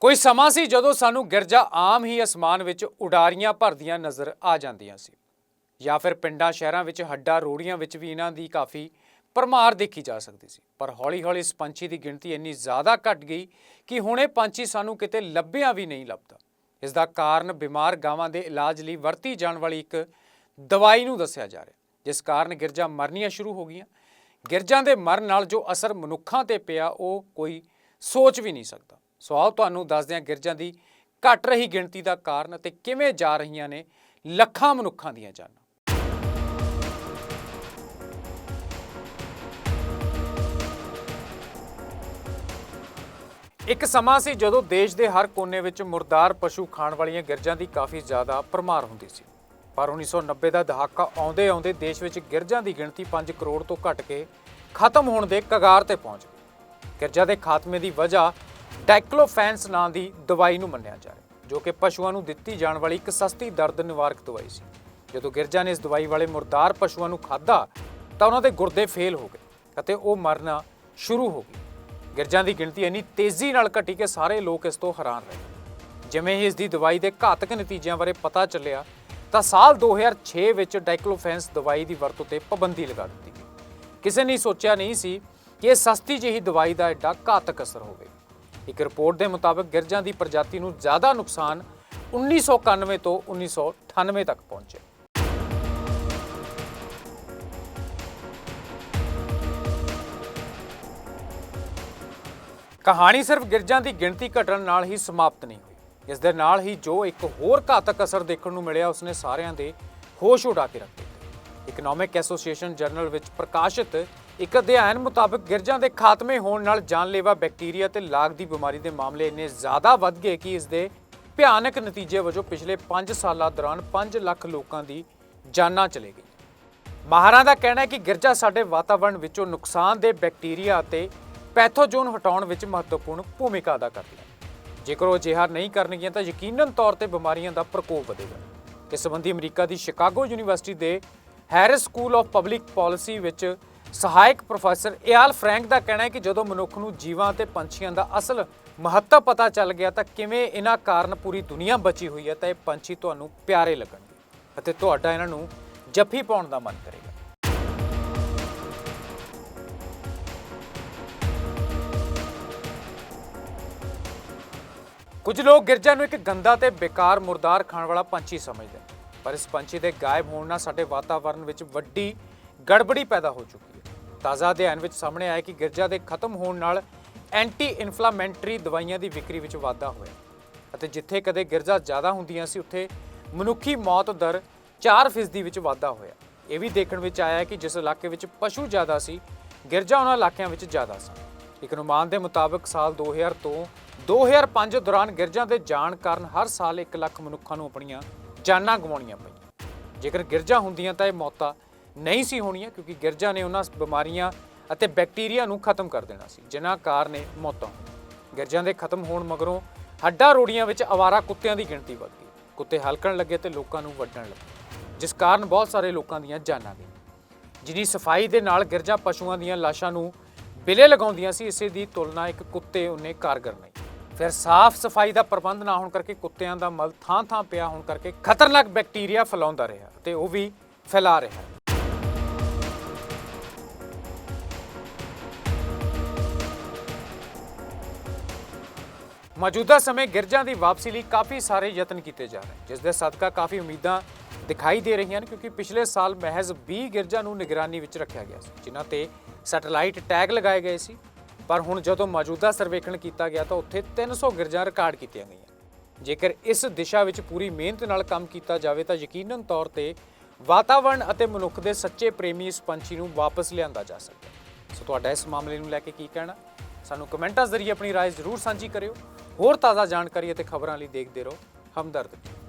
ਕੋਈ ਸਮਾਂ ਸੀ ਜਦੋਂ ਸਾਨੂੰ ਗਿਰਜਾ ਆਮ ਹੀ ਅਸਮਾਨ ਵਿੱਚ ਉਡਾਰੀਆਂ ਭਰਦੀਆਂ ਨਜ਼ਰ ਆ ਜਾਂਦੀਆਂ ਸੀ? ਜਾਂ ਫਿਰ ਪਿੰਡਾਂ, ਸ਼ਹਿਰਾਂ ਵਿੱਚ ਹੱਡਾ, ਰੋੜੀਆਂ ਵਿੱਚ ਵੀ ਇਹਨਾਂ ਦੀ ਕਾਫੀ ਪਰਮਾਰ ਦੇਖੀ ਜਾ ਸਕਦੀ ਸੀ। ਪਰ ਹੌਲੀ-ਹੌਲੀ ਇਸ ਪੰਛੀ ਦੀ ਗਿਣਤੀ ਇੰਨੀ ਜ਼ਿਆਦਾ ਘਟ ਗਈ ਕਿ ਹੁਣ ਇਹ ਪੰਛੀ ਸਾਨੂੰ ਕਿਤੇ ਲੱਭਿਆ ਵੀ ਨਹੀਂ ਲੱਭਦਾ। ਇਸ ਦਾ ਕਾਰਨ ਬਿਮਾਰ ਗਾਵਾਂ ਦੇ ਇਲਾਜ ਲਈ ਵਰਤੀ ਜਾਣ ਵਾਲੀ ਇੱਕ ਦਵਾਈ ਨੂੰ ਦੱਸਿਆ ਜਾ ਰਿਹਾ ਜਿਸ ਕਾਰਨ ਗਿਰਜਾ ਮਰਨੀਆਂ ਸ਼ੁਰੂ ਹੋ ਗਈਆਂ। ਗਿਰਜਾਂ ਦੇ ਮਰਨ ਨਾਲ ਜੋ ਅਸਰ ਮਨੁੱਖਾਂ ਤੇ ਪਿਆ, ਉਹ ਕੋਈ ਸੋਚ ਵੀ ਨਹੀਂ ਸਕਦਾ। ਸੋ ਆਓ ਤੁਹਾਨੂੰ ਦੱਸਦੇ ਹਾਂ ਗਿਰਜਾਂ ਦੀ ਘਟ ਰਹੀ ਗਿਣਤੀ ਦਾ ਕਾਰਨ ਅਤੇ ਕਿਵੇਂ ਜਾ ਰਹੀਆਂ ਨੇ ਲੱਖਾਂ ਮਨੁੱਖਾਂ ਦੀਆਂ ਜਾਨਾਂ। ਇੱਕ ਸਮਾਂ ਸੀ ਜਦੋਂ ਦੇਸ਼ ਦੇ ਹਰ ਕੋਨੇ ਵਿੱਚ ਮੁਰਦਾਰ ਪਸ਼ੂ ਖਾਣ ਵਾਲੀਆਂ ਗਿਰਜਾਂ ਦੀ ਕਾਫੀ ਜ਼ਿਆਦਾ ਪਰਮਾਰ ਹੁੰਦੀ ਸੀ। ਪਰ 1990 ਦਾ ਦਹਾਕਾ ਆਉਂਦੇ-ਆਉਂਦੇ ਦੇਸ਼ ਵਿੱਚ ਗਿਰਜਾਂ ਦੀ ਗਿਣਤੀ 5 ਕਰੋੜ ਤੋਂ ਘਟ ਕੇ ਖਤਮ ਹੋਣ ਦੇ ਕਗਾਰ ਤੇ ਪਹੁੰਚ ਗਈ। ਗਿਰਜਾ ਦੇ ਖਾਤਮੇ ਦੀ ਵਜ੍ਹਾ ਡਾਈਕਲੋਫੈਂਸ ਨਾਂ ਦੀ ਦਵਾਈ ਨੂੰ ਮੰਨਿਆ ਜਾ ਰਿਹਾ ਜੋ ਕਿ ਪਸ਼ੂਆਂ ਨੂੰ ਦਿੱਤੀ ਜਾਣ ਵਾਲੀ ਇੱਕ ਸਸਤੀ ਦਰਦ ਨਿਵਾਰਕ ਦਵਾਈ ਸੀ। ਜਦੋਂ ਗਿਰਜਾ ਨੇ ਇਸ ਦਵਾਈ ਵਾਲੇ ਮੁਰਦਾਰ ਪਸ਼ੂਆਂ ਨੂੰ ਖਾਧਾ, ਤਾਂ ਉਹਨਾਂ ਦੇ ਗੁਰਦੇ ਫੇਲ ਹੋ ਗਏ ਅਤੇ ਉਹ ਮਰਨਾ ਸ਼ੁਰੂ ਹੋ ਗਏ। ਗਿਰਜਾਂ ਦੀ ਗਿਣਤੀ ਇੰਨੀ ਤੇਜ਼ੀ ਨਾਲ ਘਟੀ ਕਿ ਸਾਰੇ ਲੋਕ ਇਸ ਤੋਂ ਹੈਰਾਨ ਰਹੇ ਜਿਵੇਂ ਹੀ ਇਸ ਦੀ ਦਵਾਈ ਦੇ ਘਾਤਕ ਨਤੀਜਿਆਂ ਬਾਰੇ ਪਤਾ ਚੱਲਿਆ, ਤਾਂ ਸਾਲ 2006 ਵਿੱਚ ਡਾਈਕਲੋਫੈਂਸ ਦਵਾਈ ਦੀ ਵਰਤੋਂ ਤੇ ਪਾਬੰਦੀ ਲਗਾ ਦਿੱਤੀ ਗਈ। ਕਿਸੇ ਨੇ ਸੋਚਿਆ ਨਹੀਂ ਸੀ ਕਿ ਇਹ ਸਸਤੀ ਜਿਹੀ ਦਵਾਈ ਦਾ ਐਡਾ ਘਾਤਕ ਅਸਰ ਹੋਵੇ ਇੱਕ ਰਿਪੋਰਟ ਦੇ ਮੁਤਾਬਕ ਗਿਰਜਾਂ ਦੀ ਪ੍ਰਜਾਤੀ ਨੂੰ ਜ਼ਿਆਦਾ ਨੁਕਸਾਨ 1991 ਤੋਂ 1998 ਤੱਕ ਪਹੁੰਚਿਆ ਕਹਾਣੀ ਸਿਰਫ ਗਿਰਜਾਂ ਦੀ ਗਿਣਤੀ ਘਟਣ ਨਾਲ ਹੀ ਸਮਾਪਤ ਨਹੀਂ ਹੋਈ। ਇਸ ਦੇ ਨਾਲ ਹੀ ਜੋ ਇੱਕ ਹੋਰ ਘਾਤਕ ਅਸਰ ਦੇਖਣ ਨੂੰ ਮਿਲਿਆ, ਉਸਨੇ ਸਾਰਿਆਂ ਦੇ ਹੋਸ਼ ਉਡਾ ਕੇ ਰੱਖ ਦਿੱਤੇ। ਇਕਨੋਮਿਕ ਐਸੋਸੀਏਸ਼ਨ ਜਰਨਲ ਵਿੱਚ ਪ੍ਰਕਾਸ਼ਿਤ ਇੱਕ ਅਧਿਐਨ ਮੁਤਾਬਕ ਗਿਰਜਾਂ ਦੇ ਖਾਤਮੇ ਹੋਣ ਨਾਲ ਜਾਨਲੇਵਾ ਬੈਕਟੀਰੀਆ ਤੇ ਲਾਗ ਦੀ ਬਿਮਾਰੀ ਦੇ ਮਾਮਲੇ ਇੰਨੇ ਜ਼ਿਆਦਾ ਵੱਧ ਗਏ ਕਿ ਇਸ ਦੇ ਭਿਆਨਕ ਨਤੀਜੇ ਵਜੋਂ ਪਿਛਲੇ 5 ਸਾਲਾਂ ਦੌਰਾਨ 5 ਲੱਖ ਲੋਕਾਂ ਦੀ ਜਾਨਾਂ ਚਲੇ ਗਈਆਂ। ਮਾਹਰਾਂ ਦਾ ਕਹਿਣਾ ਹੈ ਕਿ ਗਿਰਜਾ ਸਾਡੇ ਵਾਤਾਵਰਣ ਵਿੱਚੋਂ ਨੁਕਸਾਨਦੇ ਬੈਕਟੀਰੀਆ ਅਤੇ ਪੈਥੋਜੋਨ ਹਟਾਉਣ ਵਿੱਚ ਮਹੱਤਵਪੂਰਨ ਭੂਮਿਕਾ ਅਦਾ ਕਰਦੀਆਂ ਜੇਕਰ ਉਹ ਅਜਿਹਾ ਨਹੀਂ ਕਰਨਗੀਆਂ ਤਾਂ ਯਕੀਨਨ ਤੌਰ ਤੇ ਬਿਮਾਰੀਆਂ ਦਾ ਪ੍ਰਕੋਪ ਵਧੇਗਾ। ਇਸ ਸੰਬੰਧੀ ਅਮਰੀਕਾ ਦੀ ਸ਼ਿਕਾਗੋ ਯੂਨੀਵਰਸਿਟੀ ਦੇ Harris school of public policy ਵਿੱਚ ਸਹਾਇਕ ਪ੍ਰੋਫੈਸਰ ਇਆਲ ਫਰੈਂਕ ਦਾ ਕਹਿਣਾ ਹੈ ਕਿ ਜਦੋਂ ਮਨੁੱਖ ਨੂੰ ਜੀਵਾਂ ਤੇ ਪੰਛੀਆਂ ਦਾ ਅਸਲ ਮਹੱਤਵ ਪਤਾ ਚੱਲ ਗਿਆ ਤਾਂ ਕਿਵੇਂ ਇਹਨਾਂ ਕਾਰਨ ਪੂਰੀ ਦੁਨੀਆ ਬਚੀ ਹੋਈ ਹੈ ਤਾਂ ਇਹ ਪੰਛੀ ਤੁਹਾਨੂੰ ਪਿਆਰੇ ਲੱਗਣਗੇ ਅਤੇ ਤੁਹਾਡਾ ਇਹਨਾਂ ਨੂੰ ਜੱਫੀ ਪਾਉਣ ਦਾ ਮਨ ਕਰੇਗਾ। ਕੁਝ ਲੋਕ ਗਿਰਜਾ ਨੂੰ ਇੱਕ ਗੰਦਾ ਤੇ ਬੇਕਾਰ ਮੁਰਦਾਰ ਖਾਣ ਵਾਲਾ ਪੰਛੀ ਸਮਝਦੇ ਨੇ ਪਰ ਇਸ ਪੰਛੀ ਦੇ ਗਾਇਬ ਹੋਣ ਨਾਲ ਸਾਡੇ ਵਾਤਾਵਰਣ ਵਿੱਚ ਵੱਡੀ ਗੜਬੜੀ ਪੈਦਾ ਹੋ ਚੁੱਕੀ ਹੈ। ਤਾਜ਼ਾ ਅਧਿਐਨ ਵਿੱਚ ਸਾਹਮਣੇ ਆਇਆ ਕਿ ਗਿਰਜਾ ਦੇ ਖਤਮ ਹੋਣ ਨਾਲ ਐਂਟੀ ਇਨਫਲਾਮੈਂਟਰੀ ਦਵਾਈਆਂ ਦੀ ਵਿਕਰੀ ਵਿੱਚ ਵਾਧਾ ਹੋਇਆ। ਅਤੇ ਜਿੱਥੇ ਕਦੇ ਗਿਰਜਾ ਜ਼ਿਆਦਾ ਹੁੰਦੀਆਂ ਸੀ, ਉੱਥੇ ਮਨੁੱਖੀ ਮੌਤ ਦਰ 4% ਵਿੱਚ ਵਾਧਾ ਹੋਇਆ। ਇਹ ਵੀ ਦੇਖਣ ਵਿੱਚ ਆਇਆ ਕਿ ਜਿਸ ਇਲਾਕੇ ਵਿੱਚ ਪਸ਼ੂ ਜ਼ਿਆਦਾ ਸੀ, ਗਿਰਜਾ ਉਹਨਾਂ ਇਲਾਕਿਆਂ ਵਿੱਚ ਜ਼ਿਆਦਾ ਸੀ ਇੱਕ ਅਨੁਮਾਨ ਦੇ ਮੁਤਾਬਕ ਸਾਲ 2000 ਤੋਂ 2005 ਦੌਰਾਨ ਗਿਰਜਾਂ ਦੇ ਜਾਣ ਕਾਰਨ ਹਰ ਸਾਲ 1 ਲੱਖ ਮਨੁੱਖਾਂ ਨੂੰ ਆਪਣੀਆਂ ਜਾਨਾਂ ਗਵਾਉਣੀਆਂ ਪਈਆਂ। ਜੇਕਰ ਗਿਰਜਾਂ ਹੁੰਦੀਆਂ ਤਾਂ ਇਹ ਮੌਤਾਂ ਨਹੀਂ ਸੀ ਹੋਣੀਆਂ ਕਿਉਂਕਿ ਗਿਰਜਾ ਨੇ ਉਹਨਾਂ ਬਿਮਾਰੀਆਂ ਅਤੇ ਬੈਕਟੀਰੀਆ ਨੂੰ ਖਤਮ ਕਰ ਦੇਣਾ ਸੀ। ਜਿਨ੍ਹਾਂ ਕਾਰਨ ਇਹ ਮੌਤਾਂ ਹੋਈਆਂ। ਗਿਰਜਾਂ ਦੇ ਖਤਮ ਹੋਣ ਮਗਰੋਂ ਹੱਡਾ ਰੋੜੀਆਂ ਵਿੱਚ ਆਵਾਰਾ ਕੁੱਤਿਆਂ ਦੀ ਗਿਣਤੀ ਵਧ ਗਈ। ਕੁੱਤੇ ਹਲਕਣ ਲੱਗੇ ਤੇ ਲੋਕਾਂ ਨੂੰ ਵੱਢਣ ਲੱਗੇ, ਜਿਸ ਕਾਰਨ ਬਹੁਤ ਸਾਰੇ ਲੋਕਾਂ ਦੀਆਂ ਜਾਨਾਂ ਗਈਆਂ। ਜਿਨੀ ਸਫ਼ਾਈ ਦੇ ਨਾਲ ਗਿਰਜਾ ਪਸ਼ੂਆਂ ਦੀਆਂ ਲਾਸ਼ਾਂ ਨੂੰ ਬਿਲੇ ਲਗਾਉਂਦੀਆਂ ਸੀ, ਇਸੇ ਦੀ ਤੁਲਨਾ ਇੱਕ ਕੁੱਤੇ ਉਹਨੇ ਕਾਰਗਰ ਨਹੀਂ। ਫਿਰ ਸਾਫ਼ ਸਫ਼ਾਈ ਦਾ ਪ੍ਰਬੰਧ ਨਾ ਹੋਣ ਕਰਕੇ ਕੁੱਤਿਆਂ ਦਾ ਮਲ ਥਾਂ-ਥਾਂ ਪਿਆ ਹੋਣ ਕਰਕੇ ਖਤਰਨਾਕ ਬੈਕਟੀਰੀਆ ਫੈਲਾਉਂਦਾ ਰਿਹਾ ਤੇ ਉਹ ਵੀ ਫੈਲਾ ਰਿਹਾ ਮੌਜੂਦਾ ਸਮੇਂ ਗਿਰਜਾਂ ਦੀ ਵਾਪਸੀ ਲਈ ਕਾਫੀ ਸਾਰੇ ਯਤਨ ਕੀਤੇ ਜਾ ਰਹੇ ਹਨ ਜਿਸ ਦੇ ਸਦਕਾ ਕਾਫੀ ਉਮੀਦਾਂ ਦਿਖਾਈ ਦੇ ਰਹੀਆਂ ਨੇ ਕਿਉਂਕਿ ਪਿਛਲੇ ਸਾਲ ਮਹਿਜ਼ 20 ਗਿਰਜਾਂ ਨੂੰ ਨਿਗਰਾਨੀ ਵਿੱਚ ਰੱਖਿਆ ਗਿਆ ਸੀ ਜਿਨ੍ਹਾਂ ਤੇ ਸੈਟੇਲਾਈਟ ਟੈਗ ਲਗਾਏ ਗਏ ਸੀ ਪਰ ਹੁਣ ਜਦੋਂ ਮੌਜੂਦਾ ਸਰਵੇਖਣ ਕੀਤਾ ਗਿਆ ਤਾਂ ਉੱਥੇ 300 ਗਿਰਜਾਂ ਰਿਕਾਰਡ ਕੀਤੀਆਂ ਗਈਆਂ ਜੇਕਰ ਇਸ ਦਿਸ਼ਾ ਵਿੱਚ ਪੂਰੀ ਮਿਹਨਤ ਨਾਲ ਕੰਮ ਕੀਤਾ ਜਾਵੇ ਤਾਂ ਯਕੀਨਨ ਤੌਰ ਤੇ ਵਾਤਾਵਰਣ ਅਤੇ ਮਨੁੱਖ ਦੇ ਸੱਚੇ ਪ੍ਰੇਮੀ ਇਸ ਪੰਛੀ ਨੂੰ ਵਾਪਸ ਲਿਆਂਦਾ ਜਾ ਸਕਦਾ ਹੈ ਸੋ ਤੁਹਾਡਾ ਇਸ ਮਾਮਲੇ ਨੂੰ ਲੈ ਕੇ ਕੀ ਕਹਿਣਾ ਸਾਨੂੰ ਕਮੈਂਟਾਂ ਜ਼ਰੀਏ ਆਪਣੀ رائے ਜ਼ਰੂਰ ਸਾਂਝੀ ਕਰਿਓ ਹੋਰ ਤਾਜ਼ਾ ਜਾਣਕਾਰੀ ਅਤੇ ਖਬਰਾਂ ਲਈ ਦੇਖਦੇ ਰਹੋ ਹਮਦਰਦ।